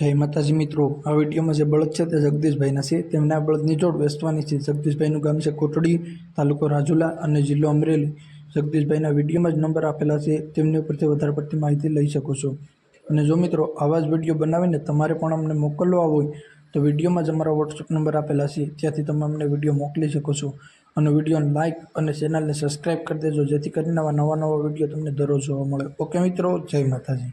જય માતાજી મિત્રો, આ વિડીયોમાં જે બળદ છે તે જગદીશભાઈના છે. તેમના બળદની જોડ વેચવાની છે. જગદીશભાઈનું ગામ છે કોટડી, તાલુકો રાજુલા અને જિલ્લો અમરેલી. જગદીશભાઈના વિડીયોમાં જ નંબર આપેલા છે. તેમની ઉપરથી વધારે પડતી માહિતી લઈ શકો છો. અને જો મિત્રો, આવા જ વીડિયો બનાવીને તમારે પણ અમને મોકલવા હોય, તો વિડીયોમાં જ અમારા વોટ્સઅપ નંબર આપેલા છે. ત્યાંથી તમે અમને વીડિયો મોકલી શકો છો. અને વિડીયોને લાઇક અને ચેનલને સબસ્ક્રાઈબ કરી દેજો, જેથી કરીને આવા નવા નવા વીડિયો તમને દરરોજ જોવા મળે. ઓકે મિત્રો, જય માતાજી.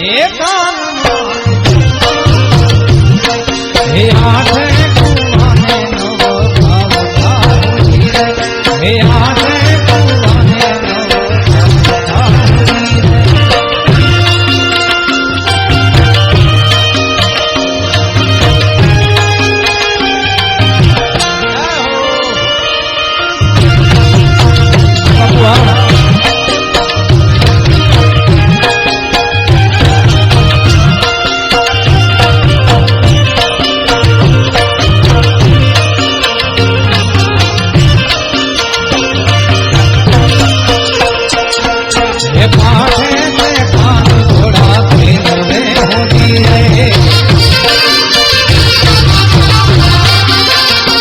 પાવઠડે કાઈ હે આઠ હે આ